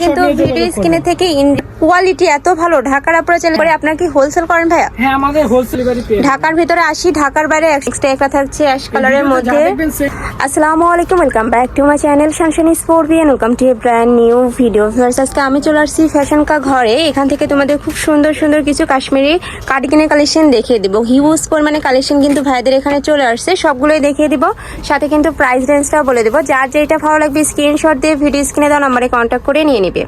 ভাইয়াটা কিন্তু ভিডিও। স্ক্রিনে থেকে কোয়ালিটি এত ভালো ঢাকার আপনারা চাইলে করে আপনার কি হোলসেল করেন ভাইয়া? হ্যাঁ আমাদের হোলসেল ঢাকার ভিতরে আসি ঢাকার বাইরে এক্সট্রা একটা থাকছে অ্যাশ কালারের মধ্যে। আসসালামু আলাইকুম welcome back to my channel Shanshani sport Beant welcome to a brand new video আজকে আমি চলে আসছি ফ্যাশন কা ঘরে। এখান থেকে তোমাদের খুব সুন্দর সুন্দর কিছু কাশ্মীরি কার্ডিগানের কালেকশন দেখিয়ে দিব। হিউজ পরিমাণে কালেকশন কিন্তু ভাইদের এখানে চলে আসছে। সবগুলোই দেখিয়ে দিব। সাথে কিন্তু প্রাইস রেঞ্জটাও বলে দেবো। যার যেটা ভালো লাগবে স্ক্রিনশট দিয়ে ভিডিও স্ক্রিনে দেওয়া নাম্বারে কন্ট্যাক্ট করে নিয়ে নিবে।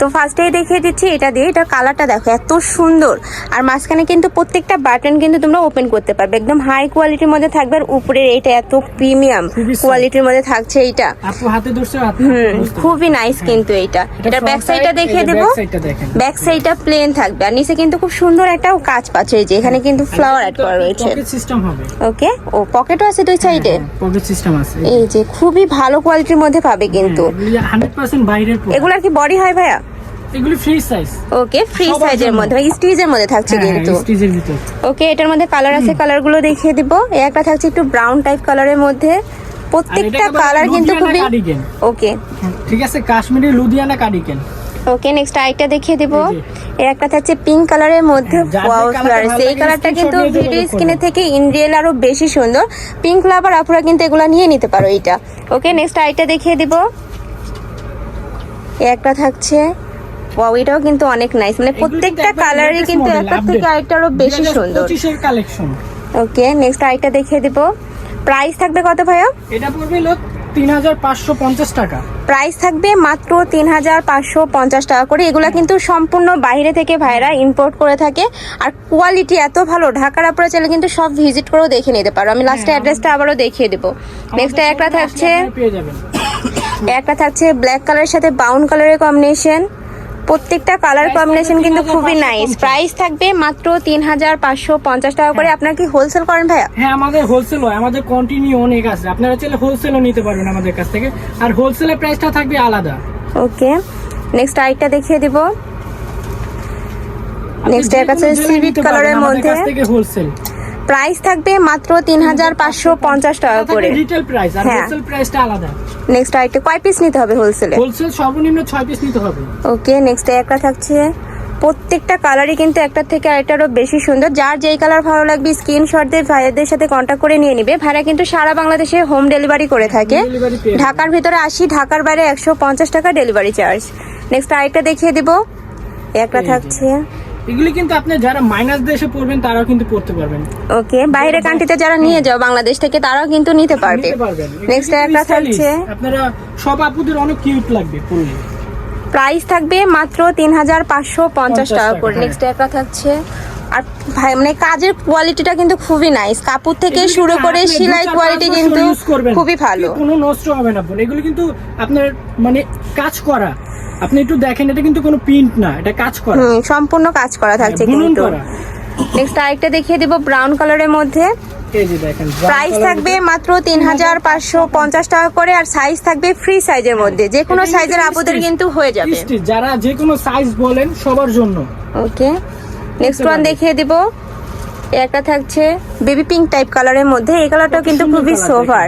তো ফার্স্টেই দেখিয়ে দিচ্ছি এটা দিয়ে এটা কালারটা দেখো এত সুন্দর। আর মাঝখানে কিন্তু প্রত্যেকটা বাটন কিন্তু তোমরা ওপেন করতে পারবে। একদম হাই কোয়ালিটির মধ্যে থাকবে আর উপরের এইটা এত প্রিমিয়াম কোয়ালিটির মধ্যে থাকছে এইটা। আপু হাতে ধরছে হাতে খুবই নাইস কিন্তু এইটা। এটার ব্যাক সাইডটা দেখিয়ে দেবো। ব্যাক সাইডটা প্লেন থাকবে। আর নিচে কিন্তু খুব সুন্দর একটা কাজ পাচ্ছে এই যে এখানে কিন্তু ফ্লাওয়ার অ্যাড করা রয়েছে। পকেট সিস্টেম হবে। ওকে ও পকেটও আছে দুই সাইডে পকেট সিস্টেম আছে। এই যে খুবই ভালো কোয়ালিটির মধ্যে পাবে কিন্তু। পার্সেন্ট বাইরের product। কি বডি হয় ভাইয়া? এগুলি ফ্রি সাইজ ওকে ফ্রি সাইজের মধ্যে। স্টিজের মধ্যে থাকছে কিন্তু স্টিজের ভিতর। ওকে এটার মধ্যে কালার আছে কালারগুলো দেখিয়ে দিব। এই একটা থাকছে একটু ব্রাউন টাইপ কালারের মধ্যে। প্রত্যেকটা কালার কিন্তু খুবই ওকে ঠিক আছে Kashmiri Ludhiana cardigan okay next আরেকটা দেখিয়ে দিব। এই এই একটা থাকছে পিঙ্ক কালারের মধ্যে। হ্যাঁ, ওয়াও ফ্লাওয়ার্স এই কালারটা কিন্তু ভিডিও স্ক্রিনে থেকে ইন রিয়েল আরও বেশি সুন্দর। পিঙ্ক লাভার আপুরা কিন্তু এগুলো নিয়ে নিতে পারো এটা ওকে নেক্সট আরেকটা দেখিয়ে দিব। একটা থাকছে। ওয়াও এটাও কিন্তু অনেক নাইস মানে প্রত্যেকটা কালারই কিন্তু একটা থেকে আরেকটা আরও বেশি সুন্দর। কালেকশন ওকে নেক্সট আরেকটা দেখিয়ে দিব। প্রাইস থাকবে কত ভাইয়া? এটা পড়বে পাঁচশো পঞ্চাশ টাকা। প্রাইস থাকবে মাত্র তিন হাজার পাঁচশো পঞ্চাশ টাকা করে। এগুলা কিন্তু সম্পূর্ণ বাইরে থেকে ভাইরা ইম্পোর্ট করে থাকে। আর কোয়ালিটি এত ভালো ঢাকার আপনারা চাইলে কিন্তু সব ভিজিট করেও দেখে নিতে পারো। আমি লাস্টে অ্যাড্রেসটা আবারও দেখিয়ে দেবো। নেক্সট একটা থাকছে একটা থাকছে ব্ল্যাক কালারের সাথে ব্রাউন কালারের কম্বিনেশন প্রত্যেকটা কালার কম্বিনেশন কিন্তু খুবই নাইস প্রাইস থাকবে মাত্র তিন হাজার পাঁচশো পঞ্চাশ টাকা করে। আপনার কি হোলসেল করেন ভাইয়া? হ্যাঁ আমাদের হোলসেল হয়। আমাদের কন্টিনিউ অনেক আছে। আপনারা চাইলে হোলসেলও নিতে পারবেন আমাদের কাছ থেকে। আর হোলসেলের প্রাইসটা থাকবে আলাদা। ওকে নেক্সট আরেকটা দেখিয়ে দিব। নেক্সট এর কাছে এর আমাদের মধ্যে। হোলসেল প্রাইস থাকবে মাত্র তিন হাজার পাঁচশো পঞ্চাশ টাকা করে। রিটেল প্রাইস আর হ্যাঁ। হোলসেল প্রাইসটা আলাদা। নেক্সট আরেকটা কয় পিস নিতে হবে হোলসেলে হোলসেল সর্বনিম্ন ছয় পিস নিতে হবে। ওকে নেক্সট একটা থাকছে। প্রত্যেকটা কালারই কিন্তু একটা থেকে আরেকটারও বেশি সুন্দর। যার যেই কালার ভালো লাগবে স্ক্রিনশট দিয়ে ভাইয়াদের সাথে কন্ট্যাক্ট করে নিয়ে নিবে। ভাইরা কিন্তু সারা বাংলাদেশে হোম ডেলিভারি করে থাকে। ঢাকার ভিতরে আসি ঢাকার বাইরে একশো পঞ্চাশ টাকা ডেলিভারি চার্জ নেক্সট আরেকটা দেখিয়ে দিব। একটা থাকছে। এগুলি কিন্তু আপনি যারা মাইনাস দেশে পড়বেন তারাও কিন্তু পড়তে পারবেন। ওকে বাইরে কান্ট্রিতে যারা নিয়ে যাও বাংলাদেশ থেকে তারাও কিন্তু নিতে পারবে। নেক্সট একটা থাকছে। আপনারা সব আপুদের অনেক কিউট লাগবে পড়লে। প্রাইস থাকবে মাত্র তিন হাজার পাঁচশো পঞ্চাশ টাকা করে। হ্যাঁ। নেক্সট একটা থাকছে আর ভাই মানে কাজের কোয়ালিটিটা কিন্তু খুবই নাইস কাপড় থেকে শুরু করে সেলাই কোয়ালিটি কিন্তু। খুবই ভালো। কোনো নষ্ট হবে না। বোন এগুলো কিন্তু আপনার মানে কাজ করা। আপনি একটু দেখেন এটা কিন্তু কোনো প্রিন্ট না এটা কাজ করা। হুম সম্পূর্ণ কাজ করা থাকছে হ্যাঁ, কিন্তু। নেক্সট আরেকটা দেখিয়ে দিব ব্রাউন কালারের মধ্যে। প্রাইস থাকবে মাত্র তিন হাজার পাঁচশো পঞ্চাশ টাকা করে আর সাইজ থাকবে ফ্রি সাইজের মধ্যে। যে কোনো সাইজের আপুদের কিন্তু হয়ে যাবে। যারা যে কোনো সাইজ বলেন সবার জন্য। ওকে নেক্সট ওয়ান দেখিয়ে দিব। একটা থাকছে বেবি পিঙ্ক টাইপ কালারের মধ্যে। এই কালারটাও কিন্তু খুবই সোভার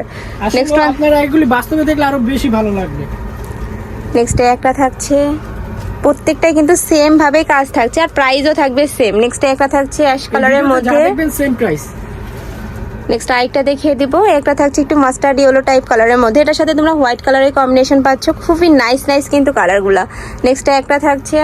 নেক্সট ওয়ান আপনারা এগুলি বাস্তবে দেখলে আরও বেশি ভালো লাগবে। নেক্সট একটা থাকছে। প্রত্যেকটাই কিন্তু সেম ভাবে কাজ থাকছে আর প্রাইসও থাকবে সেম নেক্সট একটা থাকছে অ্যাশ কালারের মধ্যে। দেখবেন সেম প্রাইস নেক্সট আরেকটা দেখিয়ে দিব। একটা থাকছে একটু মাস্টার্ড ইয়েলো টাইপ কালারের মধ্যে। এটার সাথে তোমরা হোয়াইট কালারের কম্বিনেশন পাচ্ছ। খুবই নাইস নাইস কিন্তু কালারগুলা নেক্সট একটা থাকছে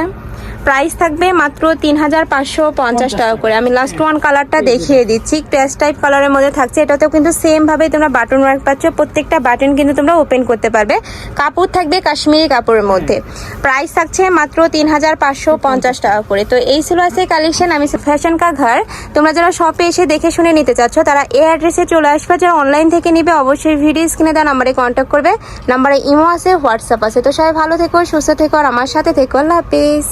প্রাইস থাকবে মাত্র তিন হাজার পাঁচশো পঞ্চাশ টাকা করে। আমি লাস্ট ওয়ান কালারটা দেখিয়ে দিচ্ছি। প্যাস টাইপ কালারের মধ্যে থাকছে। এটাতেও কিন্তু সেম ভাবে তোমরা বাটন ওয়ার্ক পাচ্ছ। প্রত্যেকটা বাটন কিন্তু তোমরা ওপেন করতে পারবে। কাপড় থাকবে কাশ্মীরি কাপড়ের মধ্যে। প্রাইস থাকছে মাত্র তিন হাজার পাঁচশো পঞ্চাশ টাকা করে। তো এই ছিল আছে কালেকশন আমি ফ্যাশন কা ঘর। তোমরা যারা শপে এসে দেখে শুনে নিতে চাচ্ছ, তারা এই অ্যাড্রেসে চলে আসবে। যারা অনলাইন থেকে নিবে, অবশ্যই ভিডিও স্ক্রিনে দেওয়া নাম্বারে কন্ট্যাক্ট করবে। নাম্বারে ইমো আছে হোয়াটসঅ্যাপ আছে। তো সবাই ভালো থেকো, সুস্থ থেকো। আর আমার সাথে থেকো। আল্লাহ হাফিজ।